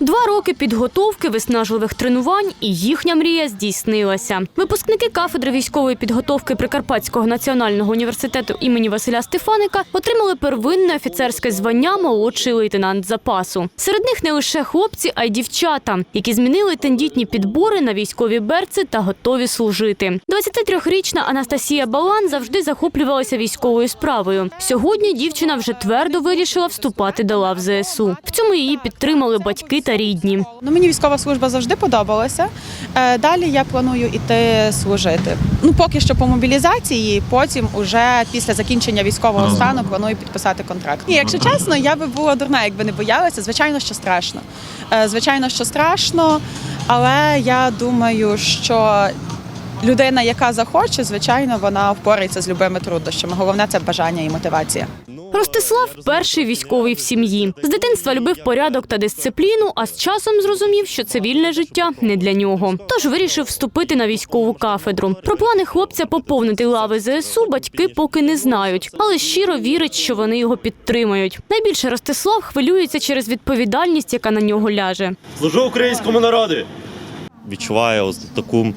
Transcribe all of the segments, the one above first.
Два роки підготовки, виснажливих тренувань, і їхня мрія здійснилася. Випускники кафедри військової підготовки Прикарпатського національного університету імені Василя Стефаника отримали первинне офіцерське звання молодший лейтенант запасу. Серед них не лише хлопці, а й дівчата, які змінили тендітні підбори на військові берці та готові служити. 23-річна Анастасія Балан завжди захоплювалася військовою справою. Сьогодні дівчина вже твердо вирішила вступати до лав ЗСУ. В цьому її підтримали батьки та рідні. Ну, мені військова служба завжди подобалася. Е, Далі я планую йти служити. Ну, поки що по мобілізації, потім уже після закінчення військового стану планую підписати контракт. І якщо чесно, я би була дурна, якби не боялася. Звичайно, що страшно. Е, Звичайно, що страшно, але я думаю, що людина, яка захоче, звичайно, вона впорається з любими труднощами. Головне це бажання і мотивація. Ростислав перший військовий в сім'ї. З дитинства любив порядок та дисципліну, а з часом зрозумів, що цивільне життя не для нього. Тож вирішив вступити на військову кафедру. Про плани хлопця поповнити лави ЗСУ батьки поки не знають, але щиро вірить, що вони його підтримають. Найбільше Ростислав хвилюється через відповідальність, яка на нього ляже. Служу українському народу. відчуваю ось таку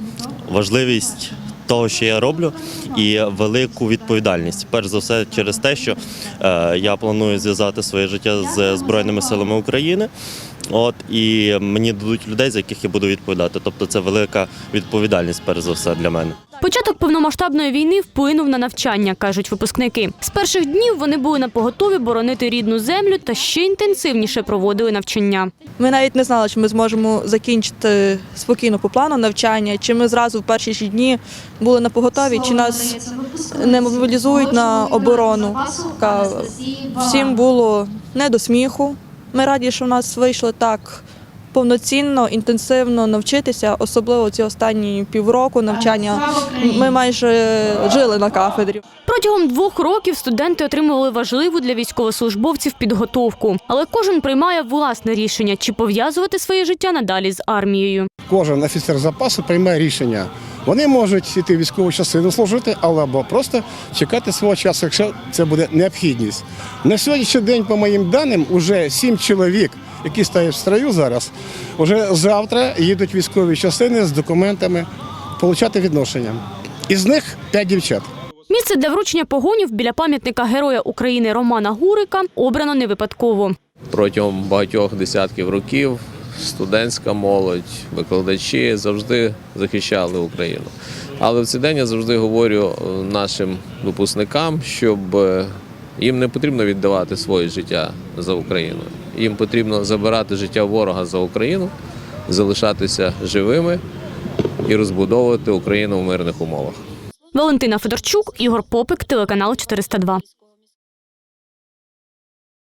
важливість того, що я роблю, і велику відповідальність. Перш за все, через те, що е, я планую зв'язати своє життя з Збройними силами України. От і мені дадуть людей, за яких я буду відповідати. Тобто це велика відповідальність, перш за все, для мене. Початок повномасштабної війни вплинув на навчання, кажуть випускники. З перших днів вони були на поготові боронити рідну землю та ще інтенсивніше проводили навчання. Ми навіть не знали, чи ми зможемо закінчити спокійно по плану навчання, чи ми зразу в перші ж дні були на поготові, чи нас не мобілізують на оборону. Всім було не до сміху. Ми раді, що в нас вийшло так повноцінно, інтенсивно навчитися, особливо ці останні півроку навчання. Ми майже жили на кафедрі. Протягом двох років студенти отримували важливу для військовослужбовців підготовку, але кожен приймає власне рішення, чи пов'язувати своє життя надалі з армією. Кожен офіцер запасу приймає рішення. Вони можуть йти в військову частину служити, але або просто чекати свого часу, якщо це буде необхідність. На сьогоднішній день, по моїм даним, уже сім чоловік, які стоять в строю зараз, вже завтра їдуть в військові частини з документами отримати відношення. Із них п'ять дівчат. Місце для вручення погонів біля пам'ятника Героя України Романа Гурика обрано не випадково. протягом багатьох десятків років студентська молодь, викладачі завжди захищали Україну. Але в цей день я завжди говорю е, нашим випускникам, щоб е, їм не потрібно віддавати своє життя за Україну. Їм потрібно забирати життя ворога за Україну, залишатися живими і розбудовувати Україну в мирних умовах. Валентина Федорчук, Ігор Попик, телеканал 402.